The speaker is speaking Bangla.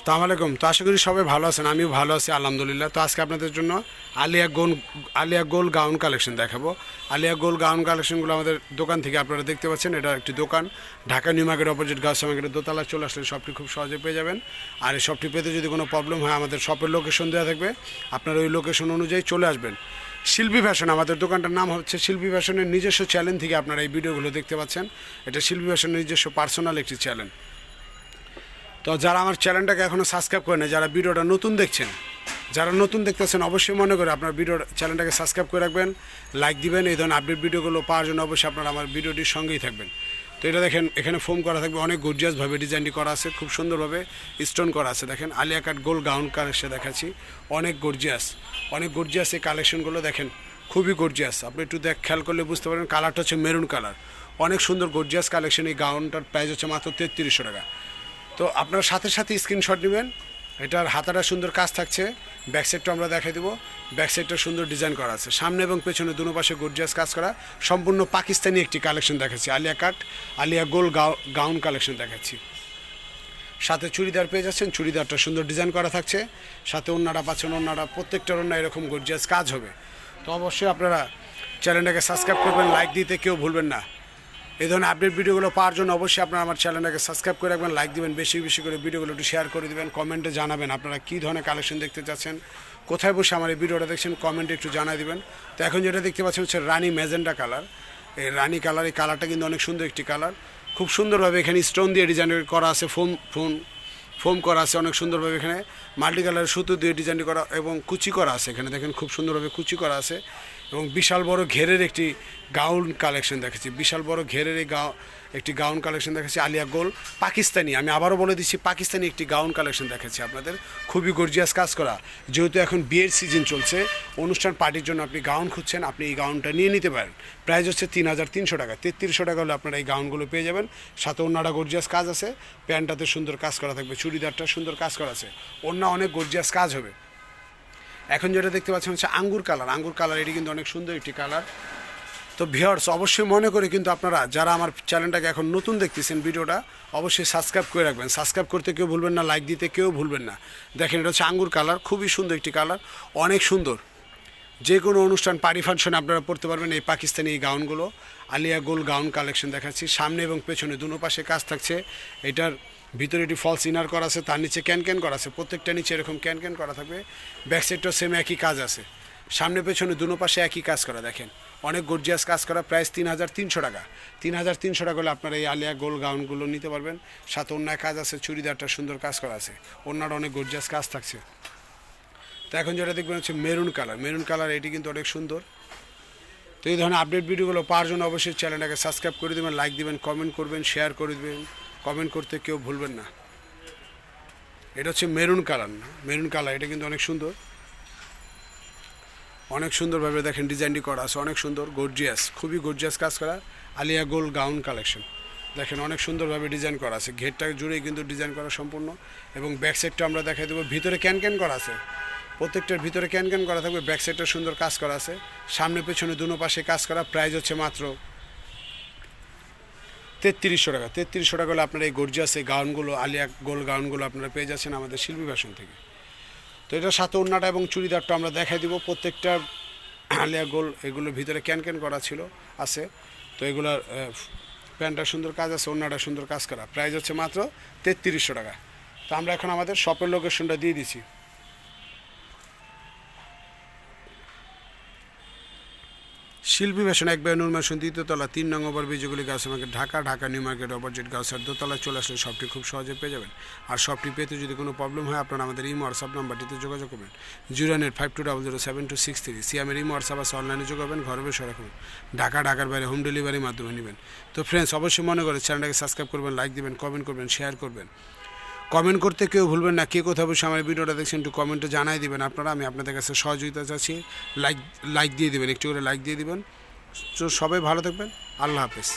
সালাম আলাইকুম। তো আশা করি সবাই ভালো আছেন, আমিও ভালো আছি, আলহামদুলিল্লাহ। তো আজকে আপনাদের জন্য আলিয়া গোল আলিয়া গোল গাউন কালেকশন দেখাবো। আলিয়া গোল গাউন কালেকশনগুলো আমাদের দোকান থেকে আপনারা দেখতে পাচ্ছেন, এটা একটি দোকান। ঢাকা নিউ মার্কেট অপোজিট গাছ মার্কেটের দোতলা চলে আসলে শপটি খুব সহজে পেয়ে যাবেন। আর এই শপটি পেতে যদি কোনো প্রবলেম হয়, আমাদের শপের লোকেশন দেওয়া থাকবে। আপনারা ওই লোকেশন অনুযায়ী চলে আসবেন। শিল্পী ফ্যাশন আমাদের দোকানটার নাম হচ্ছে শিল্পী ফ্যাশনের নিজস্ব চ্যানেল থেকে আপনারা এই ভিডিওগুলো দেখতে পাচ্ছেন। এটা শিল্পী ফ্যাশনের নিজস্ব পার্সোনাল একটি চ্যানেল তো যারা আমার চ্যানেলটাকে এখনও সাবস্ক্রাইব করে না যারা ভিডিওটা নতুন দেখছেন, যারা নতুন দেখতেছেন, অবশ্যই মনে করে আপনার ভিডিও চ্যানেলটাকে সাবস্ক্রাইব করে রাখবেন, লাইক দিবেন, এই ধরনের আপডেট ভিডিওগুলো পাওয়ার জন্য অবশ্যই আপনারা আমার ভিডিওটির সঙ্গেই থাকবেন। তো এটা দেখেন, এখানে ফোম করা থাকবে, অনেক গর্জিয়াসভাবে ডিজাইনটি করা আছে, খুব সুন্দরভাবে স্টোন করা আছে। দেখেন আলিয়া কাট গোল গাউন কালেকশন দেখাচ্ছি, অনেক গর্জিয়াস অনেক গর্জিয়াস এই কালেকশনগুলো দেখেন, খুবই গর্জিয়াস আপনি একটু দেখ, খেয়াল করলে বুঝতে পারেন কালারটা হচ্ছে মেরুন কালার অনেক সুন্দর গর্জিয়াস কালেকশন এই গাউনটার প্রাইস হচ্ছে মাত্র তেত্রিশশো টাকা। তো আপনার সাথে সাথে স্ক্রিনশট নেবেন। এটার হাতাটা সুন্দর কাজ থাকছে। ব্যাক সাইডটা আমরা দেখাই দেবো। ব্যাক সাইডটা সুন্দর ডিজাইন করা আছে। সামনে এবং পেছনে দুনো পাশে গর্জিয়াস কাজ করা। সম্পূর্ণ পাকিস্তানি একটি কালেকশন দেখাচ্ছি। আলিয়া কাট, আলিয়া গোল গাউন কালেকশন দেখাচ্ছি। সাথে চুড়িদার পেয়ে যাচ্ছেন। চুড়িদারটা সুন্দর ডিজাইন করা থাকছে। সাথে অন্যরা পাচ্ছেন, অন্যরা প্রত্যেকটার অন্য এরকম গর্জিয়াস কাজ হবে। তো অবশ্যই আপনারা চ্যানেলটাকে সাবস্ক্রাইব করবেন লাইক দিতে কেউ ভুলবেন না। এই ধরনের আপডেট ভিডিওগুলো পাওয়ার জন্য অবশ্যই আপনারা আমার চ্যানেলটাকে সাবস্ক্রাইব করে রাখবেন লাইক দিবেন, বেশি বেশি করে ভিডিওগুলো একটু শেয়ার করে দিবেন কমেন্টে জানাবেন আপনারা কী ধরনের কালেকশন দেখতে চাচ্ছেন, কোথায় বসে আমার এই ভিডিওটা দেখছেন কমেন্টে একটু জানাই দিবেন। তো এখন যেটা দেখতে পাচ্ছেন হচ্ছে রানি ম্যাজেন্ডা কালার এই রানি কালার এই কালারটা কিন্তু অনেক সুন্দর একটি কালার খুব সুন্দরভাবে এখানে স্টোন দিয়ে ডিজাইন করা আছে ফোম ফোন ফোম করা আছে অনেক সুন্দরভাবে এখানে। মাল্টি কালারের সুতো দিয়ে ডিজাইন করা এবং কুচি করা আছে এখানে। দেখেন খুব সুন্দরভাবে কুচি করা আছে। এবং বিশাল বড় ঘেরের একটি গাউন কালেকশন দেখেছি বিশাল বড় ঘেরের এই গাউ একটি গাউন কালেকশন দেখেছি আলিয়া গোল। পাকিস্তানি, আমি আবারও বলে দিচ্ছি, পাকিস্তানি একটি গাউন কালেকশন দেখেছি আপনাদের। খুবই গর্জিয়াস কাজ করা। যেহেতু এখন বিয়ের সিজন চলছে, অনুষ্ঠান পার্টির জন্য আপনি গাউন খুঁজছেন, আপনি এই গাউনটা নিয়ে নিতে পারেন। প্রাইস হচ্ছে তিন হাজার তিনশো টাকা। তেত্রিশশো টাকা হলে আপনারা এই গাউনগুলো পেয়ে যাবেন। সাথে অন্যরা গর্জিয়াস কাজ আছে। প্যান্টটাতে সুন্দর কাজ করা থাকবে, চুড়িদারটা সুন্দর কাজ করা আছে। অন্য অনেক গর্জিয়াস কাজ হবে। এখন যেটা দেখতে পাচ্ছেন হচ্ছে আঙ্গুর কালার। আঙ্গুর কালার, এটি কিন্তু অনেক সুন্দর একটি কালার। তো ভিওর্স অবশ্যই মনে করে কিন্তু আপনারা যারা আমার চ্যানেলটাকে এখন নতুন দেখতেছেন ভিডিওটা, অবশ্যই সাবস্ক্রাইব করে রাখবেন। সাবস্ক্রাইব করতে কেউ ভুলবেন না, লাইক দিতে কেউ ভুলবেন না। দেখেন, এটা হচ্ছে আঙ্গুর কালার, খুবই সুন্দর একটি কালার, অনেক সুন্দর। যে কোনো অনুষ্ঠান, পারি ফাংশনে আপনারা পড়তে পারবেন এই পাকিস্তানি এই গাউনগুলো। আলিয়া গোল গাউন কালেকশন দেখাচ্ছি। সামনে এবং পেছনে দুনো পাশে কাজ থাকছে। এটার ভিতরে একটি ফলস ইনার করা আছে, তার নিচে ক্যান ক্যান করা আছে, প্রত্যেকটা নিচে এরকম ক্যান ক্যান করা থাকবে। ব্যাক সাইডটাও সেম একই কাজ আছে। সামনে পেছনে দুনো পাশে একই কাজ করা, দেখেন। অনেক গর্জিয়াস কাজ করা প্রাইস তিন হাজার তিনশো টাকা। তিন হাজার তিনশো টাকা হলে আপনারা এই আলিয়া গোল গাউনগুলো নিতে পারবেন। সাথে অন্যায় কাজ আছে, চুড়িদারটা সুন্দর কাজ করা আছে। অন্যার অনেক গর্জিয়াস কাজ থাকছে। তো এখন যেটা দেখবেন হচ্ছে মেরুন কালার মেরুন কালার এটি কিন্তু অনেক সুন্দর। তো এই ধরনের আপডেট ভিডিওগুলো পাওয়ার জন্য অবশ্যই চ্যানেলটাকে সাবস্ক্রাইব করে দেবেন লাইক দিবেন কমেন্ট করবেন শেয়ার করে দেবেন। কমেন্ট করতে কেউ ভুলবেন না। এটা হচ্ছে মেরুন কালার না? মেরুন কালার, এটা কিন্তু অনেক সুন্দর। অনেক সুন্দরভাবে দেখেন ডিজাইনটি করা আছে, অনেক সুন্দর গর্জিয়াস খুবই গর্জিয়াস কাজ করা। আলিয়া গোল গাউন কালেকশন দেখেন অনেক সুন্দরভাবে ডিজাইন করা আছে। ঘেরটা জুড়েই কিন্তু ডিজাইন করা সম্পূর্ণ এবং ব্যাক সাইডটা আমরা দেখাই দেবো। ভিতরে ক্যান ক্যান করা আছে। প্রত্যেকটার ভিতরে ক্যান ক্যান করা থাকবে। ব্যাক সাইডটা সুন্দর কাজ করা আছে। সামনে পেছনে দুনো পাশে কাজ করা। প্রাইস হচ্ছে মাত্র তেত্রিশশো টাকা। তেত্রিশশো টাকা হলে আপনার এই গর্জিয়াস এই গাউনগুলো, আলিয়া গোল গাউনগুলো আপনারা পেয়ে যাচ্ছেন আমাদের শিল্পী ফ্যাশন থেকে। তো এটার সাথে ওন্নাটা এবং চুড়িদারটা আমরা দেখাই দিব। প্রত্যেকটা আলিয়া গোল এগুলোর ভিতরে ক্যান ক্যান করা ছিল, আছে। তো এগুলোর প্যান্টটা সুন্দর কাজ আছে ওন্নাটা সুন্দর কাজ করা। প্রাইস হচ্ছে মাত্র তেত্রিশশো টাকা। তো আমরা এখন আমাদের শপের লোকেশনটা দিয়ে দিচ্ছি। শিল্পী ফ্যাশন এক বাই নূর দ্বিতীয়তলা তিন নং ওভার বিজয়গুলি গাছ market Dhaka Dhaka, New Market opposite গাছের দোতলায় চলে আসলে সবটি খুব সহজে পেয়ে যাবেন। আর শপটি পেতে যদি কোনো প্রবলেম হয়, আপনারা আমাদের ইমো হোয়াটসঅ্যাপ নাম্বারটিতে যোগাযোগ করবেন। Zero eight five two double zero seven two six three. সিএমের imo WhatsApp আছে অনলাইনে যোগাবেন, ঘরে বসে রাখবেন ঢাকা, ঢাকার বাইরে হোম ডেলিভারির মাধ্যমে নেবেন। তো ফ্রেন্ডস অবশ্যই মনে করে চ্যানেলটাকে সাবস্ক্রাইব করবেন লাইক দিবেন কমেন্ট করবেন শেয়ার করবেন। কমেন্ট করতে কেউ ভুলবেন না, কে কোথাও বসে আমার ভিডিওটা দেখছেন একটু কমেন্টে জানাই দেবেন আপনারা, আমি আপনাদের কাছে সহযোগিতা চাচ্ছি। লাইক লাইক দিয়ে দেবেন, একটু করে লাইক দিয়ে দেবেন। তো সবাই ভালো থাকবেন, আল্লাহ হাফেজ।